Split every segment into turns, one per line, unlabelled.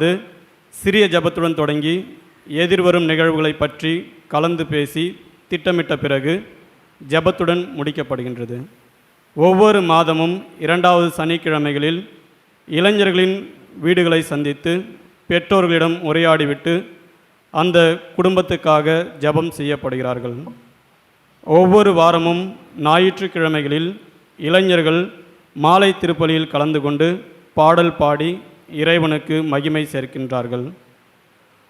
இது சிறிய ஜபத்துடன் தொடங்கி எதிர்வரும் நிகழ்வுகளை பற்றி கலந்து பேசி திட்டமிட்ட பிறகு ஜபத்துடன் முடிக்கப்படுகின்றது. ஒவ்வொரு மாதமும் இரண்டாவது சனிக்கிழமைகளில் இளைஞர்களின் வீடுகளை சந்தித்து பெற்றோர்களிடம் உரையாடிவிட்டு அந்த குடும்பத்துக்காக ஜெபம் செய்யப்படுகிறார்கள். ஒவ்வொரு வாரமும் ஞாயிற்றுக்கிழமைகளில் இளைஞர்கள் மாலை திருப்பலியில் கலந்து கொண்டு பாடல் பாடி இறைவனுக்கு மகிமை சேர்க்கின்றார்கள்.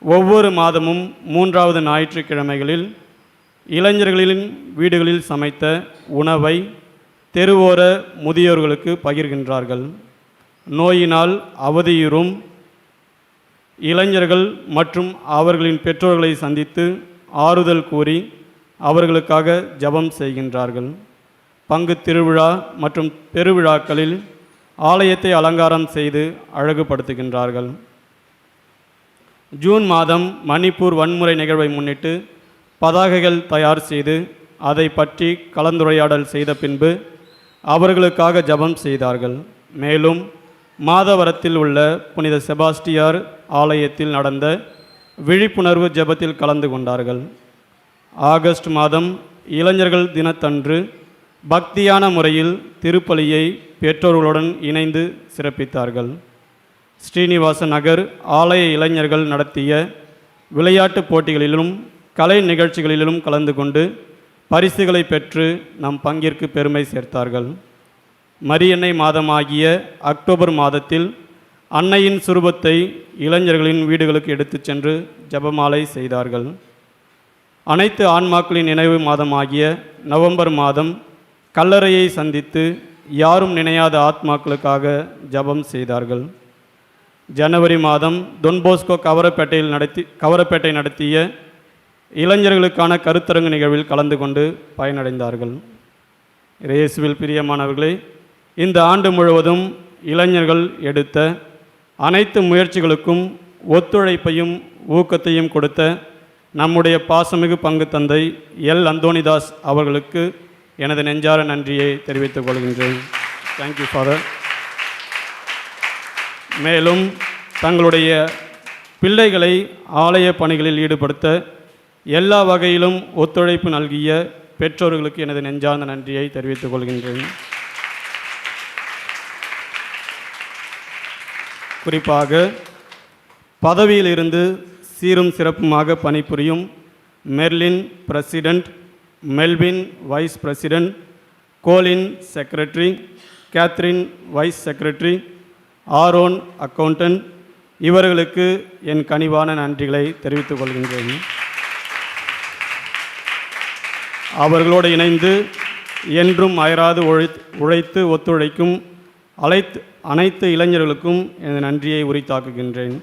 ஒவ்வொரு மாதமும் மூன்றாவது ஞாயிற்றுக்கிழமைகளில் இளைஞர்களின் வீடுகளில் சமைத்த உணவை தெருவோர முதியோர்களுக்கு பகிர்கின்றார்கள். நோயினால் அவதியுறும் இளைஞர்கள் மற்றும் அவர்களின் பெற்றோர்களை சந்தித்து ஆறுதல் கூறி அவர்களுக்காக ஜெபம் செய்கின்றார்கள். பங்கு திருவிழா மற்றும் பெருவிழாக்களில் ஆலயத்தை அலங்காரம் செய்து அழகுபடுத்துகின்றார்கள். ஜூன் மாதம் மணிப்பூர் வன்முறை நிகழ்வை முன்னிட்டு பதாகைகள் தயார் செய்து அதை பற்றி கலந்துரையாடல் செய்த பின்பு அவர்களுக்காக ஜெபம் செய்தார்கள். மேலும் மாதவரத்தில் உள்ள புனித செபாஸ்டியார் ஆலயத்தில் நடந்த விழிப்புணர்வு ஜெபத்தில் கலந்து கொண்டார்கள். ஆகஸ்ட் மாதம் இளைஞர்கள் தினத்தன்று பக்தியான முறையில் திருப்பலியை பெற்றோர்களுடன் இணைந்து சிறப்பித்தார்கள். ஸ்ரீனிவாச நகர் ஆலய இளைஞர்கள் நடத்திய விளையாட்டுப் போட்டிகளிலும் கலை நிகழ்ச்சிகளிலும் கலந்து கொண்டு பரிசுகளை பெற்று நம் பங்கிற்கு பெருமை சேர்த்தார்கள். மரியன்னை மாதமாகிய அக்டோபர் மாதத்தில் அன்னையின் சுரூபத்தை இளைஞர்களின் வீடுகளுக்கு எடுத்துச் சென்று ஜபமாலை செய்தார்கள். அனைத்து ஆன்மாக்களின் நினைவு மாதமாகிய நவம்பர் மாதம் கல்லறையை சந்தித்து யாரும் நினையாத ஆத்மாக்களுக்காக ஜெபம் செய்தார்கள். ஜனவரி மாதம் தொன்போஸ்கோ கவரப்பேட்டையில் நடத்தி கவரப்பேட்டை நடத்திய இளைஞர்களுக்கான கருத்தரங்கு நிகழ்வில் கலந்து கொண்டு பயனடைந்தார்கள். இயேசுவில் பிரியமானவர்களே இந்த ஆண்டு முழுவதும் இளைஞர்கள் எடுத்த அனைத்து முயற்சிகளுக்கும் ஒத்துழைப்பையும் ஊக்கத்தையும் கொடுத்த நம்முடைய பாசமிகு பங்கு தந்தை எல். அந்தோணிதாஸ் அவர்களுக்கு எனது நெஞ்சார நன்றியை தெரிவித்துக் கொள்கின்றேன். தேங்க்யூ ஃபாதர் மேலும் தங்களுடைய பிள்ளைகளை ஆலய பணிகளில் ஈடுபடுத்த எல்லா வகையிலும் ஒத்துழைப்பு நல்கிய பெற்றோர்களுக்கு எனது நெஞ்சார்ந்த நன்றியை தெரிவித்துக் கொள்கின்றேன். குறிப்பாக பதவியிலிருந்து சீரும் சிறப்புமாக பணிபுரியும் Merlin president Melvin vice president Colin secretary Catherine vice secretary Aaron accountant இவர்களுக்கு என் கனிவான நன்றிகளை தெரிவித்துக் கொள்கின்றேன். அவர்களோடு இணைந்து என்றும் அயராது உழை உழைத்து ஒத்துழைக்கும் அழைத்து அனைத்து இளைஞர்களுக்கும் எனது நன்றியை உரித்தாக்குகின்றேன்.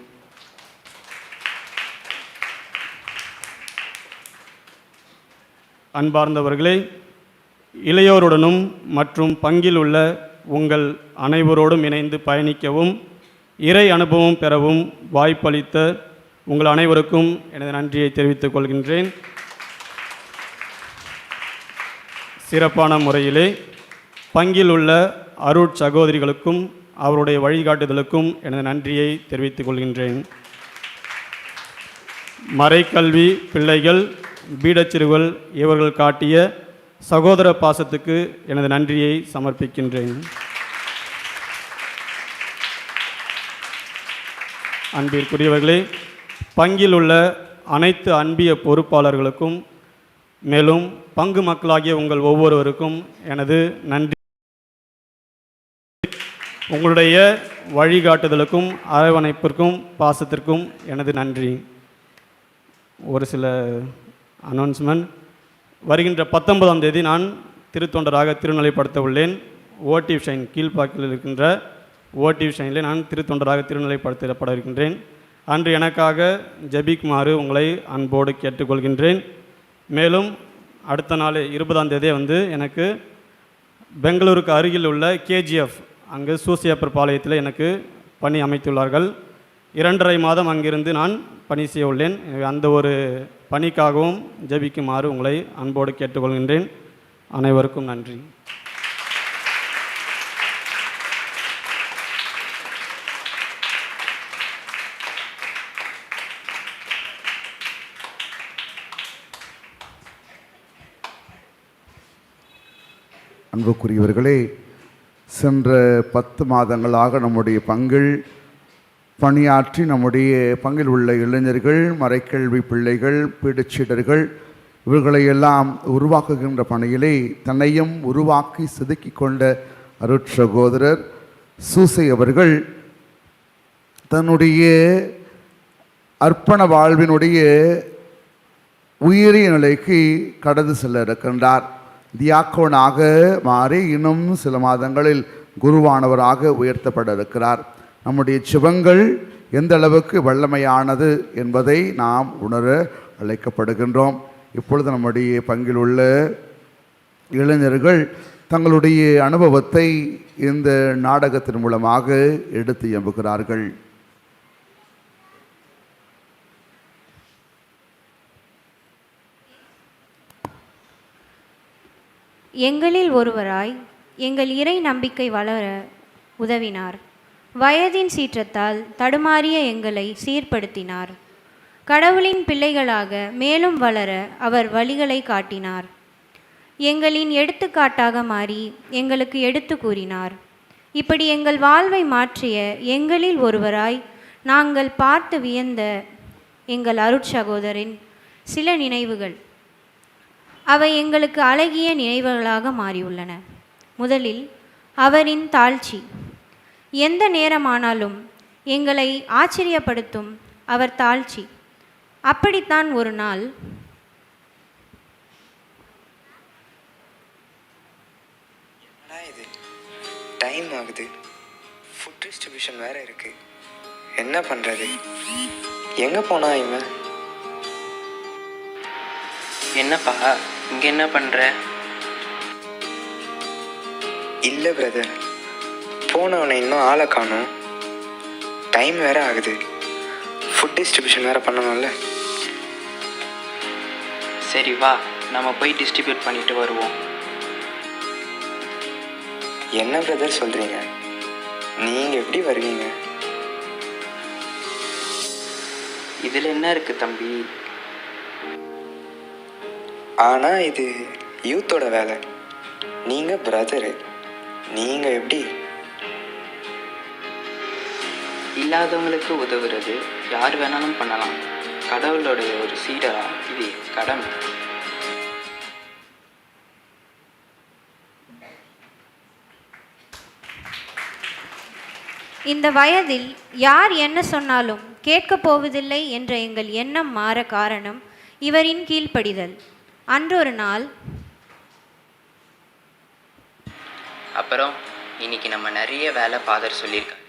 அன்பார்ந்தவர்களே இளையோருடனும் மற்றும் பங்கில் உள்ள உங்கள் அனைவரோடும் இணைந்து பயணிக்கவும் இறை அனுபவம் பெறவும் வாய்ப்பளித்த உங்கள் அனைவருக்கும் எனது நன்றியை தெரிவித்துக் கொள்கின்றேன். சிறப்பான முறையிலே பங்கில் உள்ள அருட் சகோதரிகளுக்கும் அவருடைய வழிகாட்டுதலுக்கும் எனது நன்றியை தெரிவித்துக் கொள்கின்றேன். மறைக்கல்வி பிள்ளைகள் பீடச்சிறுவல் இவர்கள் காட்டிய சகோதர பாசத்துக்கு எனது நன்றியை சமர்ப்பிக்கின்றேன். அன்பிற்குரியவர்களே பங்கில் உள்ள அனைத்து அன்பிய பொறுப்பாளர்களுக்கும் மேலும் பங்கு மக்களாகிய உங்கள் ஒவ்வொருவருக்கும் எனது நன்றி. உங்களுடைய வழிகாட்டுதலுக்கும் அரவணைப்பிற்கும் பாசத்திற்கும் எனது நன்றி. ஒரு சில அனௌன்ஸ்மெண்ட் வருகின்ற பத்தொன்பதாம் தேதி நான் திருத்தொண்டராக திருநிலைப்படுத்த உள்ளேன் ஓடிவ் ஷைன் கீழ்ப்பாக்கில் இருக்கின்ற ஓடிவ் ஷைனில் நான் திருத்தொண்டராக திருநிலைப்படுத்தப்பட இருக்கின்றேன். அன்று எனக்காக ஜபிக்குமாறு உங்களை அன்போடு கேட்டுக்கொள்கின்றேன். மேலும் அடுத்த நாள் இருபதாம் தேதி வந்து எனக்கு பெங்களூருக்கு அருகில் உள்ள கேஜிஎஃப் அங்கு சூசியப்பர் பாளையத்தில் எனக்கு பணி அமைத்துள்ளார்கள். இரண்டரை மாதம் அங்கிருந்து நான் பணி செய்ய உள்ளேன் எனவே அந்த ஒரு பணிக்காகவும் ஜபிக்குமாறு உங்களை அன்போடு கேட்டுக்கொள்கின்றேன். அனைவருக்கும் நன்றி.
அன்புக்குரியவர்களே சென்ற பத்து மாதங்களாக நம்முடைய பங்கில் பணியாற்றி நம்முடைய பங்கில் உள்ள இளைஞர்கள் மறைக்கல்வி பிள்ளைகள் பீடுச்சீடர்கள் இவர்களையெல்லாம் உருவாக்குகின்ற பணியிலே தன்னையும் உருவாக்கி செதுக்கி கொண்ட அருட்சகோதரர் சூசை அவர்கள் தன்னுடைய அர்ப்பண வாழ்வினுடைய உயரிய நிலைக்கு கடந்து செல்ல இருக்கின்றார். தியாக்கோனாக மாறி இன்னும் சில மாதங்களில் குருவானவராக உயர்த்தப்பட இருக்கிறார். நம்முடைய சிவங்கள் எந்த அளவுக்கு வல்லமையானது என்பதை நாம் உணர அழைக்கப்படுகின்றோம். இப்பொழுது நம்முடைய பங்கில் உள்ள இளைஞர்கள் தங்களுடைய அனுபவத்தை இந்த நாடகத்தின் மூலமாக எடுத்து எம்புகிறார்கள்
எங்களில் ஒருவராய் எங்கள் இறை நம்பிக்கை வளர உதவினார். வயதின் சீற்றத்தால் தடுமாறிய எங்களை சீர்படுத்தினார். கடவுளின் பிள்ளைகளாக மேலும் வளர அவர் வழிகளை காட்டினார். எங்களின் எடுத்துக்காட்டாக மாறி எங்களுக்கு எடுத்து கூறினார். இப்படி எங்கள் வாழ்வை மாற்றிய எங்களில் ஒருவராய் நாங்கள் பார்த்து வியந்த எங்கள் அருட்சகோதரின் சில நினைவுகள். அவை எங்களுக்கு அழகிய நினைவுகளாக மாறியுள்ளன. முதலில் அவரின் தாழ்ச்சி. எந்த நேரமானாலும் எங்களை ஆச்சரியப்படுத்தும் அவர் தாழ்ச்சி. அப்படித்தான் ஒரு நாள்.
இது? டைம் ஆகுது. ஃபுட் டிஸ்ட்ரிபியூஷன் வேற இருக்கு. என்ன பண்றது? எங்க போனா இவன்?
என்னப்பா இங்க என்ன பண்ற?
இல்ல பிரதர் போனவனை இன்னும் ஆளை காணோம். டைம் வேற ஆகுது. ஃபுட் டிஸ்ட்ரிபியூஷன் வேற பண்ணணும்ல.
சரி வா. நம்ம போய் டிஸ்ட்ரிபியூட் பண்ணிட்டு வருவோம்.
என்ன பிரதர் சொல்றீங்க? நீங்க எப்படி வருவீங்க?
இதுல என்ன இருக்கு தம்பி?
ஆனா இது யூத்தோட வேலை. நீங்க பிரதரு நீங்க எப்படி?
இல்லாதவங்களுக்கு உதவுறது யார் வேணாலும் பண்ணலாம். கடவுளோடைய ஒரு சீடரா இது கடமை.
இந்த வயதில் யார் என்ன சொன்னாலும் கேட்கப் போவதில்லை என்ற எங்கள் எண்ணம் மாற காரணம் இவரின் கீழ்ப்படிதல். அன்றொரு நாள்.
அப்புறம் இன்னைக்கு நம்ம நிறைய வேலை ஃபாதர் சொல்லியிருக்காரு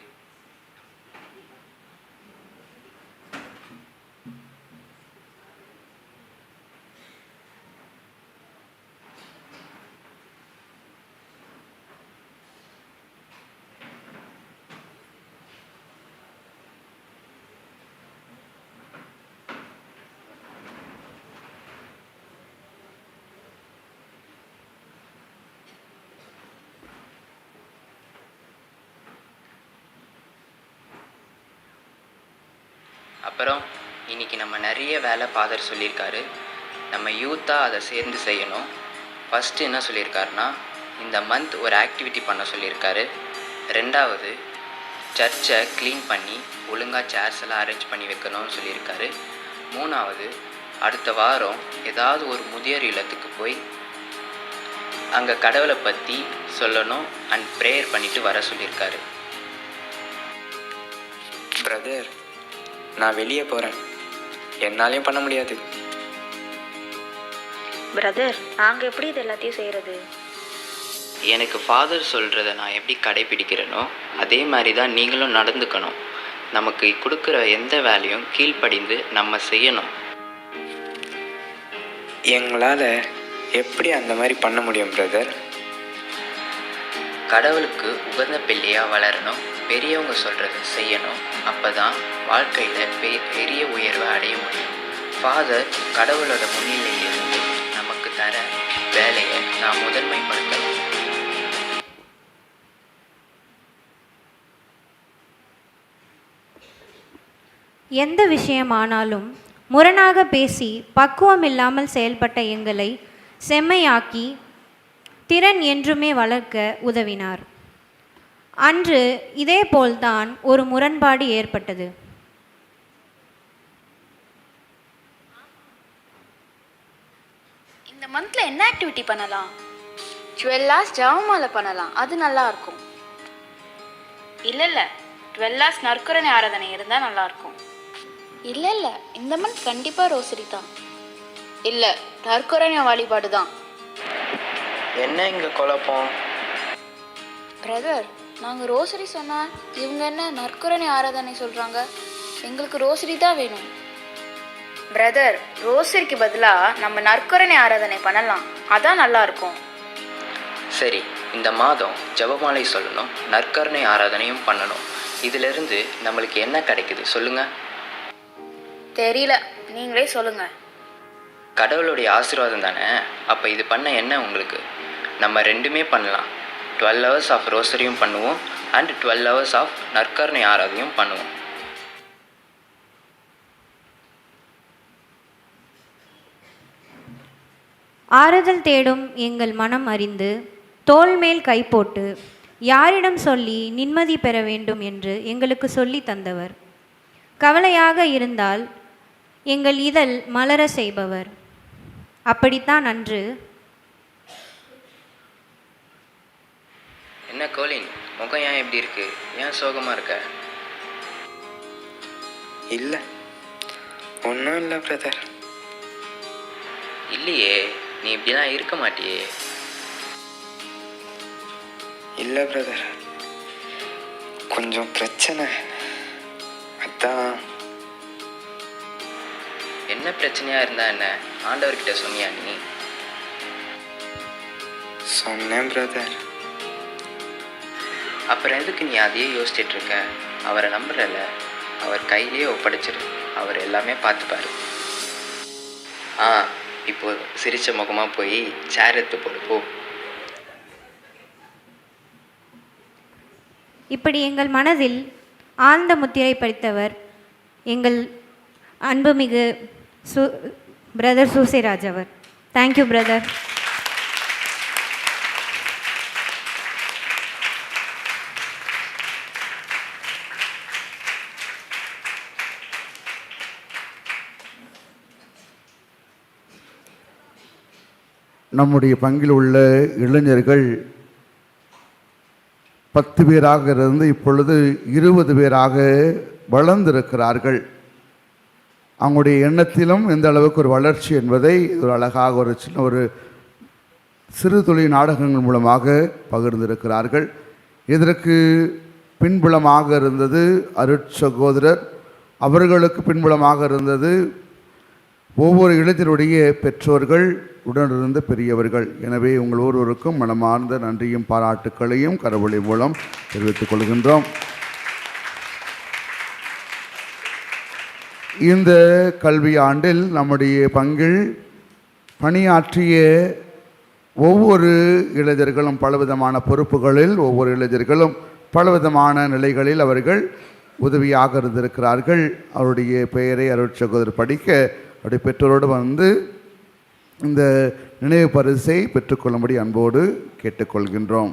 அப்புறம் இன்னைக்கு நம்ம நிறைய வேலை ஃபாதர் சொல்லியிருக்காரு. நம்ம யூத்தாக அதை சேர்ந்து செய்யணும். ஃபஸ்ட்டு என்ன சொல்லியிருக்காருன்னா இந்த மந்த் ஒரு ஆக்டிவிட்டி பண்ண சொல்லியிருக்காரு. ரெண்டாவது சர்ச்சை க்ளீன் பண்ணி ஒழுங்காக சேர்ஸ் எல்லாம் அரேஞ்ச் பண்ணி வைக்கணும்னு சொல்லியிருக்காரு. மூணாவது அடுத்த வாரம் ஏதாவது ஒரு முதியோர் இல்லத்துக்கு போய் அங்கே கடவுளை பற்றி சொல்லணும் அண்ட் ப்ரேயர் பண்ணிட்டு வர சொல்லியிருக்காரு.
பிரதர் நான் வெளியே போகிறேன் என்னாலையும் பண்ண முடியாது.
பிரதர் நாங்கள் எப்படி இது எல்லாத்தையும் செய்கிறது
எனக்கு ஃபாதர் சொல்கிறத நான் எப்படி கடைப்பிடிக்கிறேனோ அதே மாதிரி தான் நீங்களும் நடந்துக்கணும். நமக்கு கொடுக்குற எந்த வேலையும் கீழ்ப்படிந்து நம்ம செய்யணும்.
எங்களால் எப்படி அந்த மாதிரி பண்ண முடியும் பிரதர்
கடவுளுக்கு உகந்த பிள்ளையாக வளரணும் பெரியவங்க சொல்கிறத செய்யணும். அப்போ தான் வாழ்க்கையில் பெ ஃபாதர் கடவுளோட முன்னிலையிலிருந்து நமக்கு தர வேலையை நான் முதன்மைப்படுத்தணும்
எந்த விஷயமானாலும் முரணாக பேசி பக்குவம் இல்லாமல் செயல்பட்ட எங்களை செம்மையாக்கி திறன் என்றுமே வளர்க்க உதவினார். அன்று இதேபோல்தான் ஒரு முரண்பாடு ஏற்பட்டது.
இந்த மந்த்ல என்ன ஆக்டிவிட்டி பண்ணலாம்? டுவெல் ஹவர்ஸ் ஜவமாலை பண்ணலாம். அது நல்லா இருக்கும் இல்ல இல்ல டுவெல் ஹவர்ஸ் நற்கரணை ஆராதனை இருந்தா நல்லா இருக்கும் இல்ல இல்ல இந்த மந்த் கண்டிப்பா ரோசரி தான். இல்ல. நற்கரணை வழிபாடு தான்.
என்ன இங்கே குழப்பம்?
பிரதர் நாங்க ரோசரி சொன்னா இவங்க என்ன நற்கரணை ஆராதனை சொல்றாங்க? எங்களுக்கு ரோசரி தான் வேணும். பிரதர் ரோசரிக்கு பதிலா நம்ம நற்கரணை ஆராதனை பண்ணலாம். அதான் நல்லா இருக்கும்
சரி இந்த மாதம் ஜெபமாலை சொல்லணும் நற்கருணை ஆராதனையும் பண்ணணும். இதிலிருந்து நம்மளுக்கு என்ன கிடைக்குது சொல்லுங்க.
தெரியல. நீங்களே சொல்லுங்க.
கடவுளுடைய ஆசீர்வாதம் தானே? அப்போ இது பண்ண என்ன உங்களுக்கு? நம்ம ரெண்டுமே பண்ணலாம். டுவெல் ஹவர்ஸ் ஆஃப் ரோசரியும் பண்ணுவோம் அண்ட் டுவெல் ஹவர்ஸ் ஆஃப் நற்கருணை ஆராதனையும் பண்ணுவோம்.
ஆறுதல் தேடும் எங்கள் மனம் அறிந்து தோள் மேல் கை போட்டு யாரிடம் சொல்லி நிம்மதி பெற வேண்டும் என்று எங்களுக்கு சொல்லி தந்தவர். கவலையாக இருந்தால் எங்கள் இதழ் மலர செய்பவர். அப்படித்தான் அன்று
என்ன கோலின் முகம் ஏன் இப்படி இருக்கு? ஏன் சோகமாக இருக்க?
இல்லை. ஒன்றும் இல்லை பிரதர்
இல்லையே. நீ இப்படிலாம் இருக்க மாட்டியே.
இல்லை பிரதர். கொஞ்சம் பிரச்சனை. அதான்.
என்ன பிரச்சனையாக இருந்தா என்ன? ஆண்டவர்கிட்ட சொன்னியா நீ?
சொன்னேன் பிரதர்.
அப்புறம் எதுக்கு நீ அதையே யோசிச்சுட்டு இருக்க? அவரை நம்புறல அவர் கையிலேயே ஒப்படைச்சிரு. அவர் எல்லாமே பார்த்துப்பாரு. ஆ இப்போ சிரிச்ச முகமாக போய் சேர் எடுத்து போடு போ.
இப்படி எங்கள் மனதில் ஆழ்ந்த முத்திரை படித்தவர் எங்கள் அன்புமிகு சு பிரதர் சூசைராஜ் அவர். தேங்க்யூ பிரதர்
நம்முடைய பங்கில் உள்ள இளைஞர்கள் பத்து பேராக இருந்து இப்பொழுது இருபது பேராக வளர்ந்திருக்கிறார்கள். அவங்களுடைய எண்ணத்திலும் எந்த அளவுக்கு ஒரு வளர்ச்சி என்பதை ஒரு அழகாக ஒரு சின்ன ஒரு சிறு தொழில் நாடகங்கள் மூலமாக பகிர்ந்திருக்கிறார்கள். இதற்கு பின்புலமாக இருந்தது அருட்சகோதரர். அவர்களுக்கு பின்புலமாக இருந்தது ஒவ்வொரு இளைஞருடைய பெற்றோர்கள் உடனிருந்த பெரியவர்கள். எனவே உங்கள் ஒருவருக்கும் மனமார்ந்த நன்றியும் பாராட்டுக்களையும் கரவொளி மூலம் தெரிவித்துக் கொள்கின்றோம். இந்த கல்வி ஆண்டில் நம்முடைய பங்கில் பணியாற்றிய ஒவ்வொரு இளைஞர்களும் பலவிதமான பொறுப்புகளில் ஒவ்வொரு இளைஞர்களும் பலவிதமான நிலைகளில் அவர்கள் உதவியாக இருந்திருக்கிறார்கள். அவருடைய பெயரை அருட்சகோதர் படிக்க அவருடைய பெற்றோரோடு வந்து இந்த நினைவு பரிசை பெற்றுக்கொள்ளும்படி அன்போடு கேட்டுக்கொள்கின்றோம்.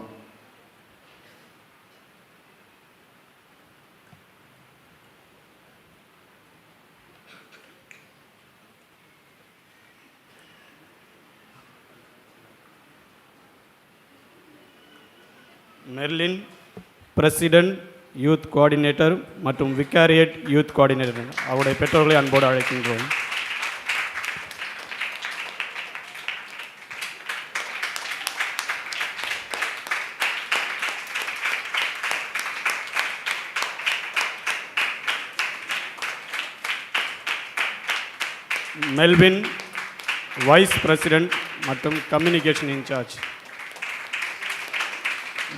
மெர்லின் பிரசிடென்ட் யூத் கோஆர்டினேட்டர் மற்றும் விக்காரியேட் யூத் கோஆர்டினேட்டர் அவருடைய பெற்றோர்களை அன்போடு அழைக்கின்றோம். மெல்வின் வைஸ் பிரசிடென்ட் மற்றும் communication incharge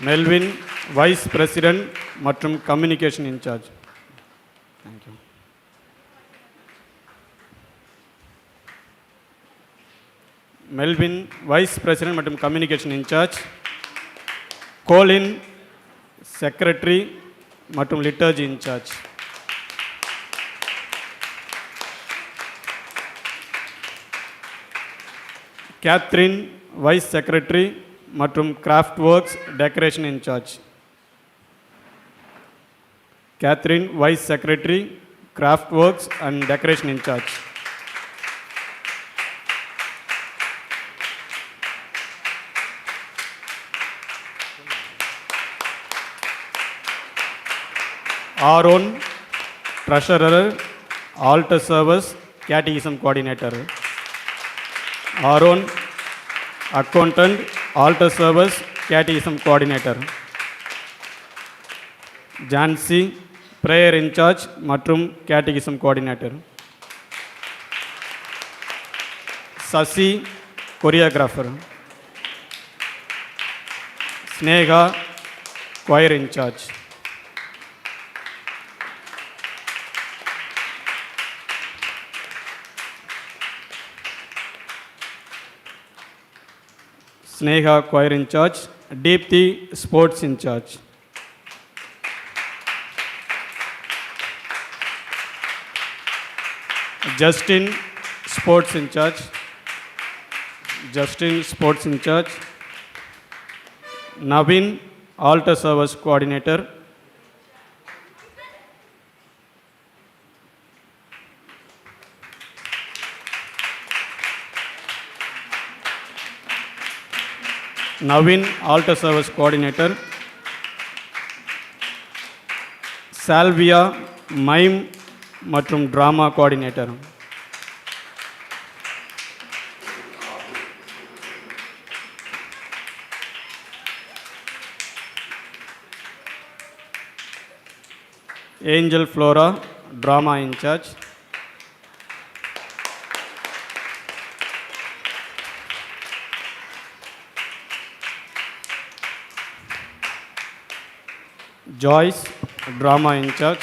Melvin vice president மற்றும் communication incharge thank you Melvin vice president மற்றும் கம்யூனிகேஷன் இன்சார்ஜ் கோலின் செக்ரட்டரி மற்றும் liturgy incharge Catherine vice secretary மற்றும் craft works decoration incharge Catherine vice secretary craft works and decoration incharge Aaron treasurer altar servers catechism coordinator Aaron accountant altar servers catechism coordinator Jancy prayer incharge மற்றும் catechism coordinator Sasi choreographer Sneha choir incharge Sneha choir in charge, Deepthi sports in charge. Justin sports in charge. Justin sports in charge. Navin altar service coordinator. Navin altar service coordinator. Salvia mime மற்றும் drama coordinator Angel Flora drama in charge Joyce, drama in charge.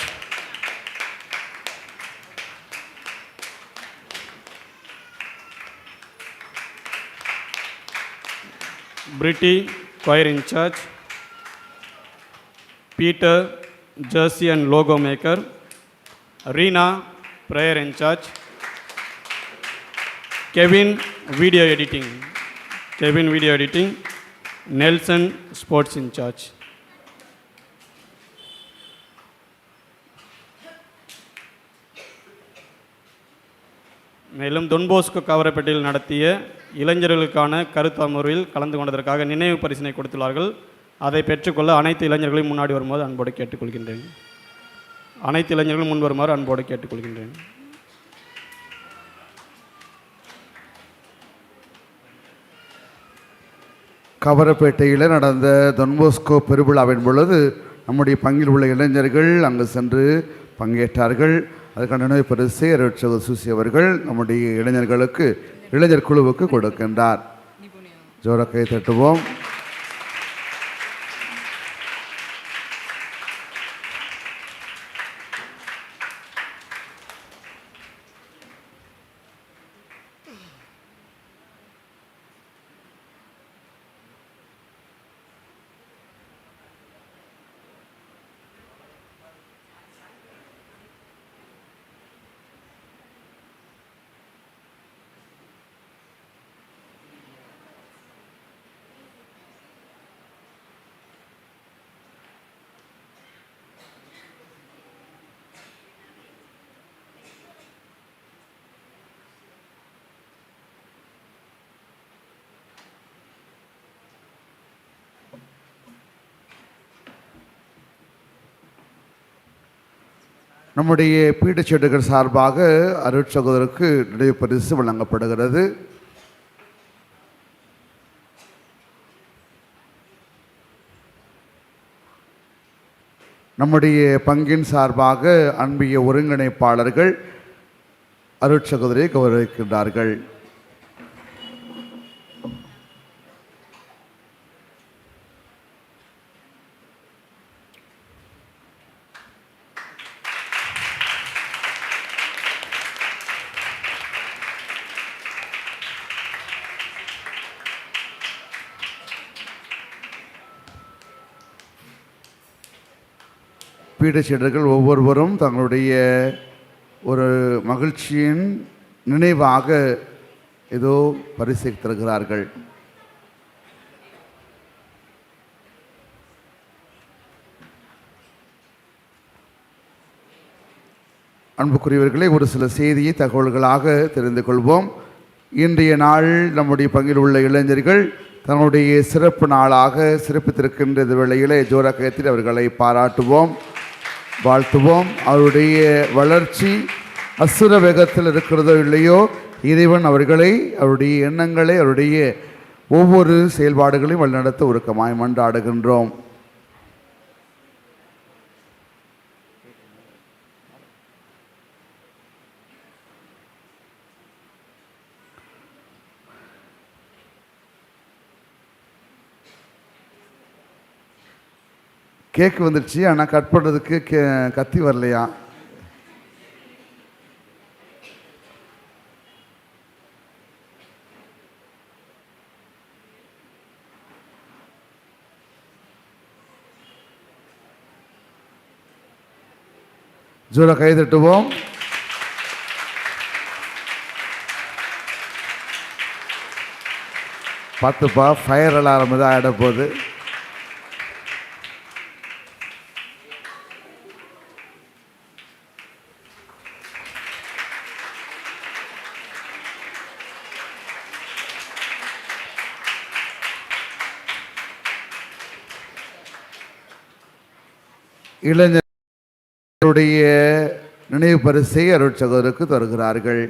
Britty, choir in charge. Peter, jersey and logo maker. Reena, prayer in charge. Kevin, video editing. Kevin, video editing. Nelson, sports in charge. மேலும் Don Bosco கவரப்பேட்டையில் நடத்திய இளைஞர்களுக்கான கருத்தமர்வில் கலந்து கொண்டதற்காக நினைவு பரிசினை கொடுத்துள்ளார்கள். அதை பெற்றுக்கொள்ள அனைத்து இளைஞர்களையும் முன்னாடி வருமாறு அன்போடு கேட்டுக்கொள்கின்றேன். அனைத்து இளைஞர்களும் முன் வருமாறு அன்போடு கேட்டுக்கொள்கின்றேன்.
கவரப்பேட்டையில் நடந்த தொன்போஸ்கோ பெருவிழாவின் பொழுது நம்முடைய பங்கில் உள்ள இளைஞர்கள் அங்கு சென்று பங்கேற்றார்கள். அதுக்கான நினைவு பரிசு அருட்சக சுசி அவர்கள் நம்முடைய இளைஞர்களுக்கு இளைஞர் குழுவுக்கு கொடுக்கின்றார். ஜோரக்கை தட்டுவோம். நம்முடைய பீடச்செடுகள் சார்பாக அருட்சகோதருக்கு நினைவு பரிசு வழங்கப்படுகிறது. நம்முடைய பங்கின் சார்பாக அன்பிய ஒருங்கிணைப்பாளர்கள் அருட்சகோதரியை கௌரவிக்கின்றார்கள். பீட சீடர்கள் ஒவ்வொருவரும் தங்களுடைய ஒரு மகிழ்ச்சியின் நினைவாக ஏதோ பரிசை தருகிறார்கள் அன்புக்குரியவர்களை ஒரு சில செய்தியை தகவல்களாக தெரிந்து கொள்வோம். இன்றைய நாள் நம்முடைய பங்கில் உள்ள இளைஞர்கள் தன்னுடைய சிறப்பு நாளாக சிறப்பித்திருக்கின்ற வேளையிலே ஜோராக்கத்தில் அவர்களை பாராட்டுவோம். வாழ்த்துவோம். அவருடைய வளர்ச்சி அசுர வேகத்தில் இருக்கிறதோ இல்லையோ இறைவன் அவர்களை அவருடைய எண்ணங்களை அவருடைய ஒவ்வொரு செயல்பாடுகளையும் வழிநடத்த உருக்கமாய் மன்றாடுகின்றோம். கேக் வந்துடுச்சு ஆனால் கட் பண்ணுறதுக்கு கே கத்தி வரலையா? ஜோர கை தட்டுவோம். பார்த்துப்பா ஃபயர் அலாரம் தான் ஆகிட போகுது இளைஞருடைய நினைவு பரிசை அருட்சகருக்கு தருகிறார்கள்.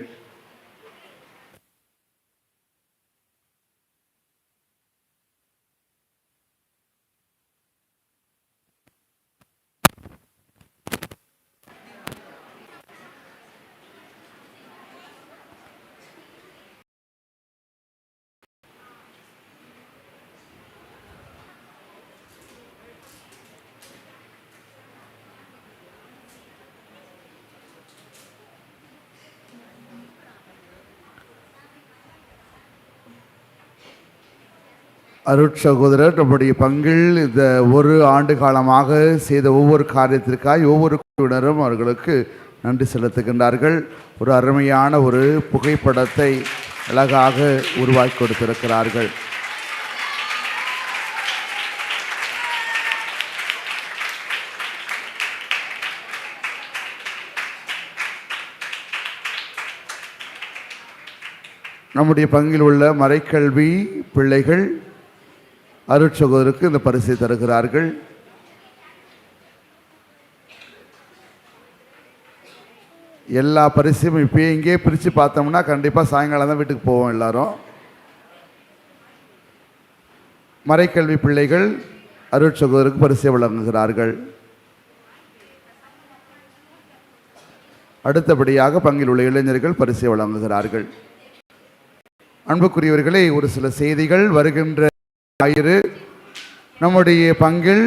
அருட்சகோதரர் நம்முடைய பங்கில் இந்த ஒரு ஆண்டு காலமாக செய்த ஒவ்வொரு காரியத்திற்காய் ஒவ்வொரு குழுவினரும் அவர்களுக்கு நன்றி செலுத்துகின்றார்கள். ஒரு அருமையான ஒரு புகைப்படத்தை அழகாக உருவாக்கி கொடுத்திருக்கிறார்கள். நம்முடைய பங்கில் உள்ள மறைக்கல்வி பிள்ளைகள் அருட்சகோதருக்கு இந்த பரிசை தருகிறார்கள். எல்லா பரிசையும் இப்பயே இங்கே பிரித்து பார்த்தோம்னா கண்டிப்பாக சாயங்காலம் தான் வீட்டுக்கு போவோம் எல்லாரும். மறைக்கல்வி பிள்ளைகள் அருட்சகோதருக்கு பரிசை வழங்குகிறார்கள். அடுத்தபடியாக பங்கில் உள்ள இளைஞர்கள் பரிசை வழங்குகிறார்கள். அன்புக்குரியவர்களே ஒரு சில செய்திகள் வருகின்ற ஞாயிறு நம்முடைய பங்கில்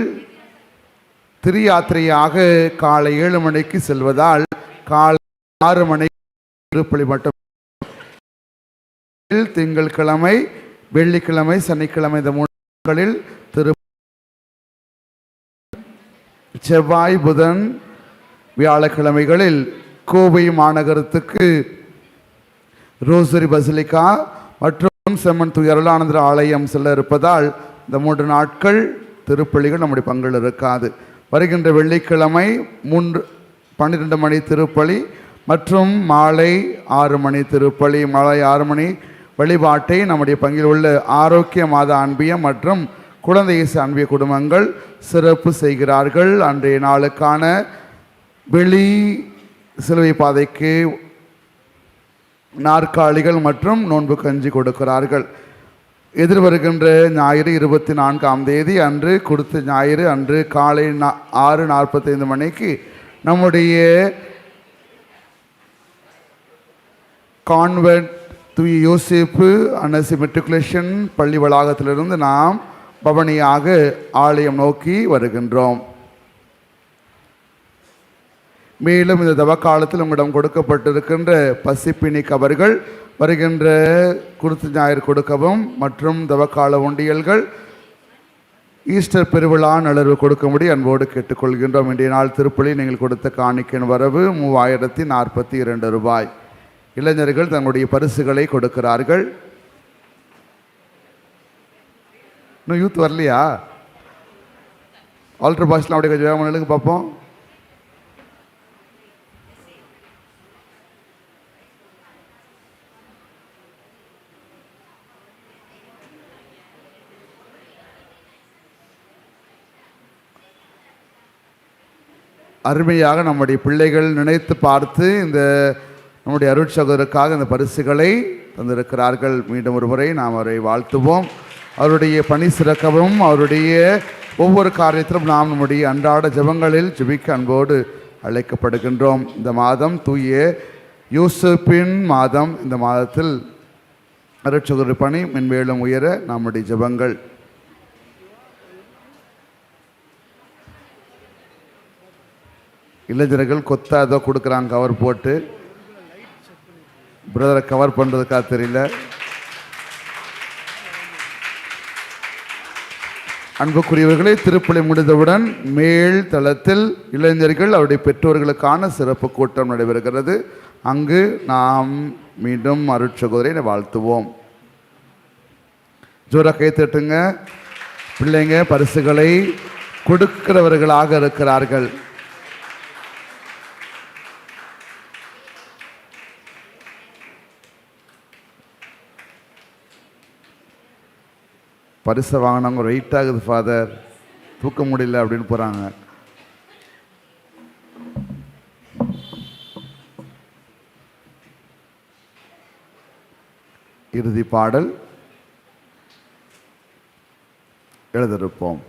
திரியாத்திரையாக காலை ஏழு மணிக்கு செல்வதால் காலை ஆறு மணி திருப்பலி மட்டும். திங்கட்கிழமை வெள்ளிக்கிழமை சனிக்கிழமை இந்த மூணுகளில் திரு செவ்வாய் புதன் வியாழக்கிழமைகளில் கோவை மாநகரத்துக்கு ரோசரி பசிலிக்கா மற்றும் செம்மன் துயரலானந்தர் ஆலயம் செல்ல இருப்பதால் இந்த மூன்று நாட்கள் திருப்பள்ளிகள் நம்முடைய பங்கில் இருக்காது. வருகின்ற வெள்ளிக்கிழமை மூன்று பன்னிரெண்டு மணி திருப்பலி மற்றும் மாலை ஆறு மணி திருப்பலி மாலை ஆறு மணி வழிபாட்டை நம்முடைய பங்கில் உள்ள ஆரோக்கிய மாத அன்பியம் மற்றும் குழந்தை இயேசு அன்பிய குடும்பங்கள் சிறப்பு செய்கிறார்கள். அன்றைய நாளுக்கான வெளி சிலுவை பாதைக்கு நாற்காலிகள் மற்றும் நோன்பு கஞ்சி கொடுக்கிறார்கள். எதிர்வருகின்ற ஞாயிறு இருபத்தி நான்காம் தேதி அன்று கொடுத்த ஞாயிறு அன்று காலை நா ஆறு நாற்பத்தைந்து மணிக்கு நம்முடைய கான்வென்ட் தூய யோசிப்பு அனசி மெட்ரிகுலேஷன் பள்ளி வளாகத்திலிருந்து நாம் பவனியாக ஆலயம் நோக்கி வருகின்றோம். மேலும் இந்த தவக்காலத்தில் உங்களிடம் கொடுக்கப்பட்டிருக்கின்ற பசிப்பினி கவர்கள் வருகின்ற குருத்து ஞாயிறு கொடுக்கவும் மற்றும் தவக்கால உண்டியல்கள் ஈஸ்டர் பெருவிழா நலர்வு கொடுக்கும்படி அன்போடு கேட்டுக்கொள்கின்றோம். இன்றைய நாள் திருப்பலி நீங்கள் கொடுத்த காணிக்கின் வரவு மூவாயிரத்தி நாற்பத்தி இரண்டு ரூபாய். இளைஞர்கள் தங்களுடைய பரிசுகளை கொடுக்கிறார்கள். இன்னும் யூத் வரலையா? ஆல்ட்ரு பாஸ்லாம் அப்படியே கொஞ்சம் பார்ப்போம்.
அருமையாக நம்முடைய பிள்ளைகள் நினைத்து பார்த்து இந்த நம்முடைய அருட்சகருக்காக இந்த பரிசுகளை தந்திருக்கிறார்கள். மீண்டும் ஒரு முறை நாம் அவரை வாழ்த்துவோம். அவருடைய பணி சிறக்கவும் அவருடைய ஒவ்வொரு காரியத்திலும் நாம் நம்முடைய அன்றாட ஜெபங்களில் ஜெபிக்க அன்போடு அழைக்கப்படுகின்றோம். இந்த மாதம் தூய யூசுப்பின் மாதம். இந்த மாதத்தில் அருட்சகர் பணி மென்மேலும் உயர நம்முடைய ஜெபங்கள். இளைஞர்கள் கொத்தா ஏதோ கொடுக்குறாங்க கவர் போட்டு. பிரதரை கவர் பண்ணுறதுக்காக தெரியல. அன்புக்குரியவர்களே திருப்பலி முடிந்தவுடன் மேல் தளத்தில் இளைஞர்கள் அவருடைய பெற்றோர்களுக்கான சிறப்பு கூட்டம் நடைபெறுகிறது. அங்கு நாம் மீண்டும் அருட்சகோதரை வாழ்த்துவோம். ஜோரா கை தட்டுங்க. பிள்ளைங்க பரிசுகளை கொடுக்கிறவர்களாக இருக்கிறார்கள். பரிசை வாங்கினவங்க வெயிட் ஆகுது ஃபாதர் தூக்க முடியல அப்படின்னு போகிறாங்க இறுதி பாடல். எழுதிருப்போம்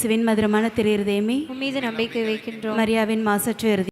இயேசுவின்
மதுரமான திரு இருதயமே
மீது நம்பிக்கை வைக்கின்றோம்.
மரியாவின் மாசற்ற